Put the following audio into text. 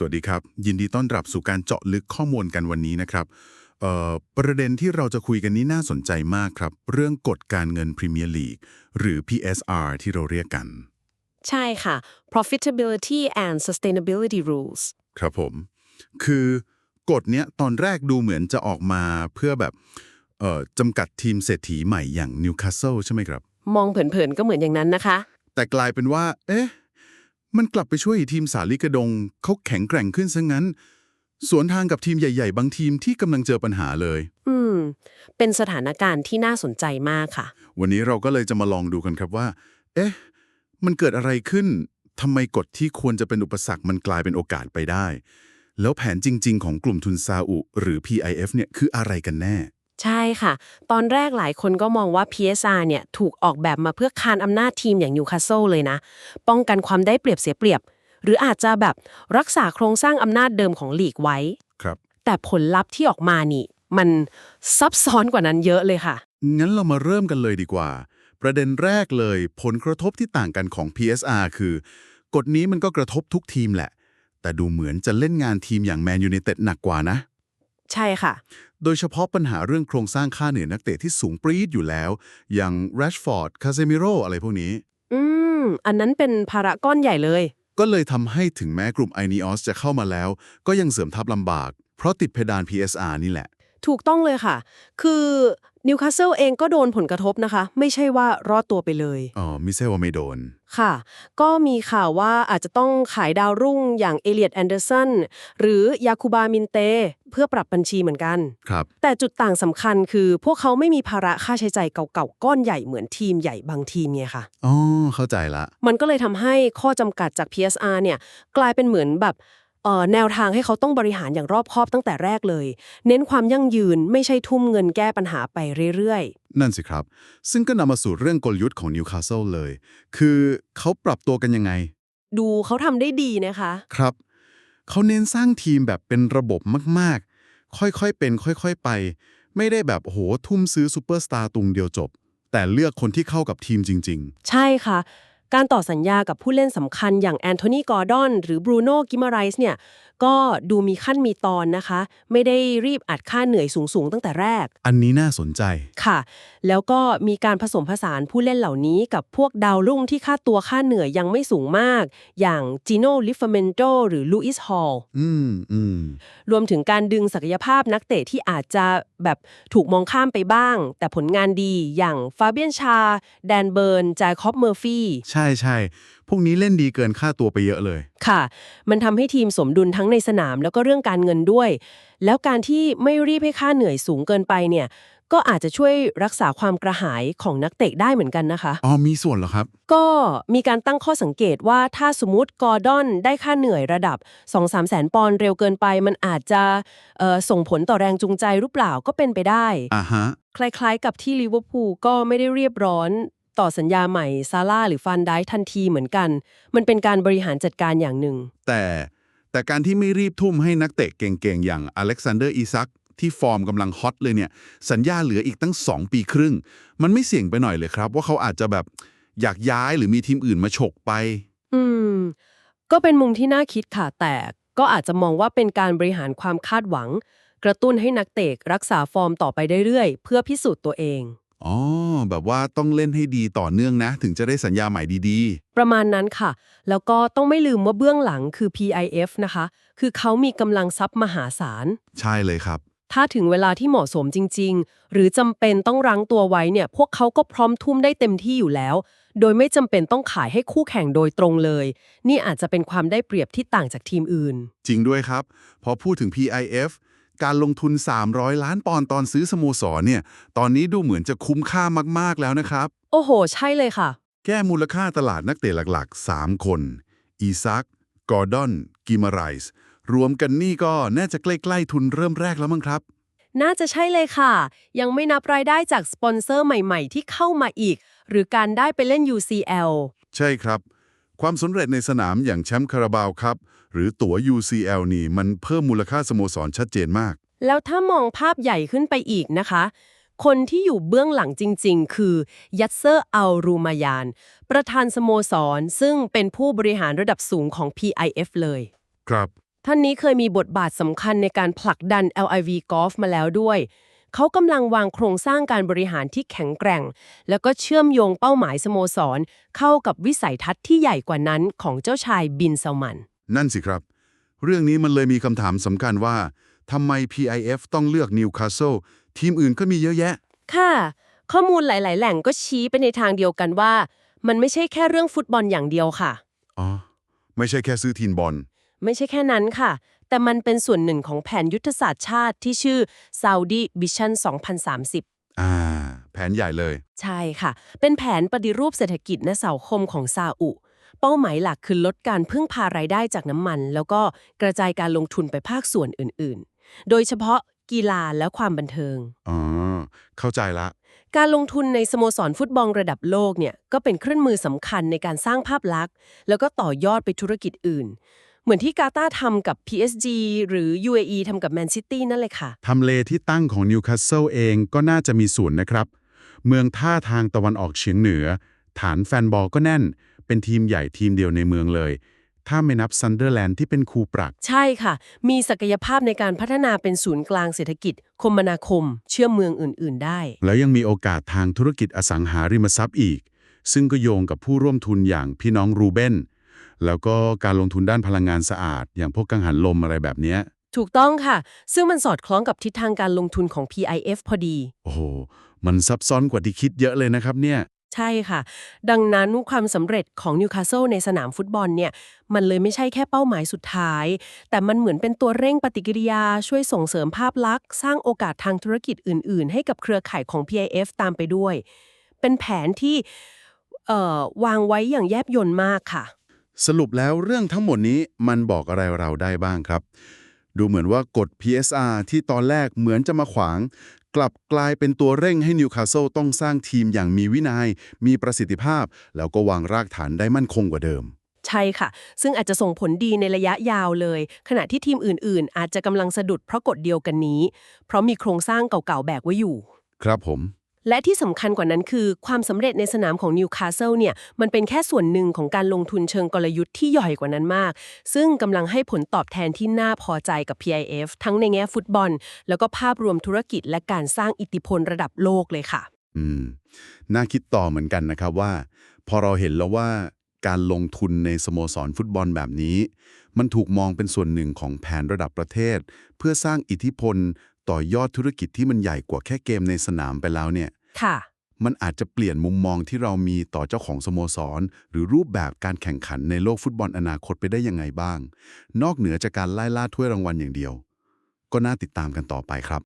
สวัสดีครับ ยินดีต้อนรับสู่การเจาะลึกข้อมูลกันวันนี้นะครับเอ่อประเด็นที่เราจะคุยกันนี้น่าสนใจมากครับ เรื่องกฎการเงินพรีเมียร์ลีกหรือ PSR ที่เราเรียกกัน ใช่ค่ะ profitability and sustainability rules ครับผม คือกฎเนี้ยตอนแรกดูเหมือนจะออกมาเพื่อแบบเอ่อจำกัดทีมเศรษฐีใหม่อย่างนิวคาสเซิลใช่ไหมครับ มองเผินๆก็เหมือนอย่างนั้นนะคะ แต่กลายเป็นว่า เอ๊ะ มันกลับไปช่วยทีมสาลิกระดงเขาแข็งแกร่งขึ้นซะงั้น สวนทางกับทีมใหญ่ ๆ บางทีมที่กำลังเจอปัญหาเลย อืม เป็นสถานการณ์ที่น่าสนใจมากค่ะ วันนี้เราก็เลยจะมาลองดูกันครับว่า เอ๊ะ มันเกิดอะไรขึ้นทำไมกฎที่ควรจะเป็นอุปสรรคมันกลายเป็นโอกาสไปได้ แล้วแผนจริง ๆ ของกลุ่มทุนซาอุ หรือ PIF เนี่ยคืออะไรกันแน่ ใช่ค่ะ ตอนแรกหลายคนก็มองว่า PSR เนี่ยถูกออกแบบมาเพื่อคานอำนาจทีมอย่างนิวคาสเซิลเลยนะ ป้องกันความได้เปรียบเสียเปรียบ หรืออาจจะแบบรักษาโครงสร้างอำนาจเดิมของลีกไว้ ครับ แต่ผลลัพธ์ที่ออกมานี่ มันซับซ้อนกว่านั้นเยอะเลยค่ะ งั้นเรามาเริ่มกันเลยดีกว่า ประเด็นแรกเลย ผลกระทบที่ต่างกันของ PSR คือ กฎนี้มันก็กระทบทุกทีมแหละ แต่ดูเหมือนจะเล่นงานทีมอย่างแมนยู i นเต็ดหนักกว่านะ ใช่ค่ะ โดยเฉพาะปัญหาเรื่องโครงสร้างค่าเหนื่อยนักเตะที่สูงปรี๊ดอยู่แล้ว อย่าง Rashford Casemiro อะไรพวกนี้ อืม อันนั้นเป็นภาระก้อนใหญ่เลย ก็เลยทำให้ถึงแม้กลุ่ม INEOS จะเข้ามาแล้ว ก็ยังเสริมทัพลำบาก เพราะติดเพดาน PSR นี่แหละ ถูกต้องเลยค่ะ คือนิวคาสเซิลเองก็โดนผลกระทบนะคะ ไม่ใช่ว่ารอดตัวไปเลย อ๋อไม่ใช่ว่าไม่โดน ค่ะ ก็มีข่าวว่าอาจจะต้องขายดาวรุ่งอย่างเอเลียดแอนเดอร์สันหรือยาคูบามินเต เพื่อปรับบัญชีเหมือนกัน ครับ แต่จุดต่างสำคัญคือพวกเขาไม่มีภาระค่าใช้จ่ายเก่าๆ ก้อนใหญ่เหมือนทีมใหญ่บางทีมไงค่ะ อ๋อเข้าใจละ มันก็เลยทำให้ข้อจำกัดจาก PSR เนี่ยกลายเป็นเหมือนแบบเอ่อ แนวทางให้เขาต้องบริหารอย่างรอบคอบตั้งแต่แรกเลย เน้นความยั่งยืนไม่ใช่ทุ่มเงินแก้ปัญหาไปเรื่อยนั่นสิครับ ซึ่งก็นำมาสู่เรื่องกลยุทธ์ของนิวคาสเซิลเลย คือเขาปรับตัวกันยังไงๆดูเขาทำได้ดีนะคะ ครับ เขาเน้นสร้างทีมแบบเป็นระบบมากๆ ค่อยๆเป็น ค่อยๆไป ไม่ได้แบบโอ้โหทุ่มซื้อซูเปอร์สตาร์ตุงเดียวจบ แต่เลือกคนที่เข้ากับทีมจริงใช่ค่ะ การต่อสัญญากับผู้เล่นสำคัญอย่างแอนโทนีกอร์ดอนหรือบรูโน่กิมาไรส์เนี่ยก็ดูมีขั้นมีตอนนะคะ ไม่ได้รีบอัดค่าเหนื่อยสูงๆ ตั้งแต่แรกๆอันนี้น่าสนใจค่ะ แล้วก็มีการผสมผสานผู้เล่นเหล่านี้กับพวกดาวรุ่งที่ค่าตัวค่าเหนื่อยยังไม่สูงมาก อย่างจิโน่ลิฟเมนโตหรือลูอิสฮอลอืมอืมรวมถึงการดึงศักยภาพนักเตะที่อาจจะแบบถูกมองข้ามไปบ้าง แต่ผลงานดีอย่างฟาเบียนชา แดนเบิร์นจาคอบเมอร์ฟี่ใช่ใช่พวกนี้เล่นดีเกินค่าตัวไปเยอะเลย ค่ะ มันทำให้ทีมสมดุลทั้งในสนามแล้วก็เรื่องการเงินด้วย แล้วการที่ไม่รีบให้ค่าเหนื่อยสูงเกินไปเนี่ย ก็อาจจะช่วยรักษาความกระหายของนักเตะได้เหมือนกันนะคะ อ๋อมีส่วนเหรอครับ ก็มีการตั้งข้อสังเกตว่าถ้าสมมติกอร์ดอนได้ค่าเหนื่อยระดับ 2-3แสนปอนด์เร็วเกินไป มันอาจจะเอ่อส่งผลต่อแรงจูงใจหรือเปล่าก็เป็นไปได้ อ่าฮะ คล้ายๆ กับที่ลิเวอร์พูลก็ไม่ได้เรียบร้อน ต่อสัญญาใหม่ซาร่าหรือฟันได้ทันทีเหมือนกัน มันเป็นการบริหารจัดการอย่างหนึ่ง แต่แต่การที่ไม่รีบทุ่มให้นักเตะเก่งๆ อย่างอเล็กซานเดอร์อีซักที่ฟอร์มกำลังฮอตเลยเนี่ย สัญญาเหลืออีกตั้ง 2 ปีครึ่ง มันไม่เสี่ยงไปหน่อยเลยครับ ว่าเขาอาจจะแบบอยากย้ายหรือมีทีมอื่นมาฉกไป อืม ก็เป็นมุมที่น่าคิดค่ะ แต่ก็อาจจะมองว่าเป็นการบริหารความคาดหวัง กระตุ้นให้นักเตะรักษาฟอร์มต่อไปเรื่อยๆเพื่อพิสูจน์ตัวเอง อ๋อ แบบว่าต้องเล่นให้ดีต่อเนื่องนะ ถึงจะได้สัญญาใหม่ดีประมาณนั้นค่ะ แล้วก็ต้องไม่ลืมว่าเบื้องหลังคือ PIF นะคะ คือเขามีกำลังทรัพย์มหาศาล ๆ ใช่เลยครับ ถ้าถึงเวลาที่เหมาะสมจริง ๆ หรือจำเป็นต้องรั้งตัวไว้เนี่ย พวกเขาก็พร้อมทุ่มได้เต็มที่อยู่แล้ว โดยไม่จำเป็นต้องขายให้คู่แข่งโดยตรงเลย นี่อาจจะเป็นความได้เปรียบที่ต่างจากทีมอื่น จริงด้วยครับ พอพูดถึง PIF การลงทุน 300 ล้านปอนด์ตอนซื้อสโมสรเนี่ย ตอนนี้ดูเหมือนจะคุ้มค่ามาก ๆ แล้วนะครับ โอ้โห ใช่เลยค่ะ แก้มูลค่าตลาดนักเตะหลักๆ 3 คน อีซัก กอร์ดอน กิมาไรส์ รวมกันนี่ก็น่าจะใกล้ๆทุนเริ่มแรกแล้วมั้งครับ น่าจะใช่เลยค่ะ ยังไม่นับรายได้จากสปอนเซอร์ใหม่ๆ ที่เข้ามาอีก หรือการได้ไปเล่น UCL ใช่ครับ ความสำเร็จในสนามอย่างแชมป์คาราบาวครับ หรือตั๋ว UCL นี่มันเพิ่มมูลค่าสโมสรชัดเจนมาก แล้วถ้ามองภาพใหญ่ขึ้นไปอีกนะคะ คนที่อยู่เบื้องหลังจริง ๆ คือ ยัตเซอร์อัลรูมายาน ประธานสโมสร ซึ่งเป็นผู้บริหารระดับสูงของ PIF เลย ครับ ท่านนี้เคยมีบทบาทสำคัญในการผลักดัน LIV Golf มาแล้วด้วยเขากำลังวางโครงสร้างการบริหารที่แข็งแกร่ง แล้วก็เชื่อมโยงเป้าหมายสโมสร เข้ากับวิสัยทัศน์ที่ใหญ่กว่านั้นของเจ้าชายบินซามัน นั่นสิครับ เรื่องนี้มันเลยมีคำถามสำคัญว่าทำไม PIF ต้องเลือกนิวคาสเซิลทีมอื่นก็มีเยอะแยะ ค่ะ ข้อมูลหลาย ๆ แหล่งก็ชี้ไปในทางเดียวกันว่า มันไม่ใช่แค่เรื่องฟุตบอลอย่างเดียวค่ะ อ๋อ ไม่ใช่แค่ซื้อทีมบอล ไม่ใช่แค่นั้นค่ะ แต่มันเป็นส่วนหนึ่งของแผนยุทธศาสตร์ชาติที่ชื่อ Saudi Vision 2030อ่าแผนใหญ่เลย ใช่ค่ะ เป็นแผนปฏิรูปเศรษฐกิจและสังคมของซาอุ เป้าหมายหลักคือลดการพึ่งพารายได้จากน้ำมัน แล้วก็กระจายการลงทุนไปภาคส่วนอื่นๆ โดยเฉพาะกีฬาและความบันเทิง อ๋อ เข้าใจละ การลงทุนในสโมสรฟุตบอลระดับโลกเนี่ยก็เป็นเครื่องมือสำคัญในการสร้างภาพลักษณ์ แล้วก็ต่อยอดไปธุรกิจอื่น เหมือนที่กาตาร์ทำกับ PSG หรือ UAE ทำกับแมนซิตี้นั่นเลยค่ะ ทำเลที่ตั้งของนิวคาสเซิลเองก็น่าจะมีส่วนนะครับ เมืองท่าทางตะวันออกเฉียงเหนือ ฐานแฟนบอลก็แน่น เป็นทีมใหญ่ทีมเดียวในเมืองเลย ถ้าไม่นับซันเดอร์แลนด์ที่เป็นคูปรัก ใช่ค่ะ มีศักยภาพในการพัฒนาเป็นศูนย์กลางเศรษฐกิจ คมนาคม เชื่อมเมืองอื่น ๆ ได้ แล้วยังมีโอกาสทางธุรกิจอสังหาริมทรัพย์อีก ซึ่งก็โยงกับผู้ร่วมทุนอย่างพี่น้องรูเบนแล้วก็การลงทุนด้านพลังงานสะอาด อย่างพวกกังหันลมอะไรแบบเนี้ยถูกต้องค่ะ ซึ่งมันสอดคล้องกับทิศทางการลงทุนของ PIF พอดี โอ้โห มันซับซ้อนกว่าที่คิดเยอะเลยนะครับเนี่ย ใช่ค่ะ ดังนั้นความสำเร็จของนิวคาสเซิลในสนามฟุตบอลเนี่ย มันเลยไม่ใช่แค่เป้าหมายสุดท้าย แต่มันเหมือนเป็นตัวเร่งปฏิกิริยา ช่วยส่งเสริมภาพลักษณ์ สร้างโอกาสทางธุรกิจอื่น ๆ ให้กับเครือข่ายของ PIF ตามไปด้วย เป็นแผนที่วางไว้อย่างแยบยลมากค่ะ สรุปแล้วเรื่องทั้งหมดนี้มันบอกอะไรเราได้บ้างครับ ดูเหมือนว่ากฎ PSR ที่ตอนแรกเหมือนจะมาขวางกลับกลายเป็นตัวเร่งให้นิวคาสเซิลต้องสร้างทีมอย่างมีวินยัย มีประสิทธิภาพ แล้วก็วางรากฐานได้มั่นคงกว่าเดิม ใช่ค่ะ ซึ่งอาจจะส่งผลดีในระยะยาวเลย ขณะที่ทีมอื่นๆ อาจจะกำลังสะดุดเพราะกฎเดียวกันนี้ เพราะมีโครงสร้างเก่าๆแบกไว้อยู่ ครับผม และที่สำคัญกว่านั้นคือ ความสำเร็จในสนามของนิวคาสเซิลเนี่ยมันเป็นแค่ส่วนหนึ่งของการลงทุนเชิงกลยุทธ์ที่ใหญ่กว่านั้นมาก ซึ่งกำลังให้ผลตอบแทนที่น่าพอใจกับ PIF ทั้งในแง่ฟุตบอล แล้วก็ภาพรวมธุรกิจและการสร้างอิทธิพลระดับโลกเลยค่ะ อืม น่าคิดต่อเหมือนกันนะครับว่า พอเราเห็นแล้วว่าการลงทุนในสโมสรฟุตบอลแบบนี้ มันถูกมองเป็นส่วนหนึ่งของแผนระดับประเทศ เพื่อสร้างอิทธิพลต่อยอดธุรกิจที่มันใหญ่กว่าแค่เกมในสนามไปแล้วเนี่ย ค่ะ มันอาจจะเปลี่ยนมุมมองที่เรามีต่อเจ้าของสโมสร หรือรูปแบบการแข่งขันในโลกฟุตบอลอนาคตไปได้ยังไงบ้าง นอกเหนือจากการไล่ล่าถ้วยรางวัลอย่างเดียว ก็น่าติดตามกันต่อไปครับ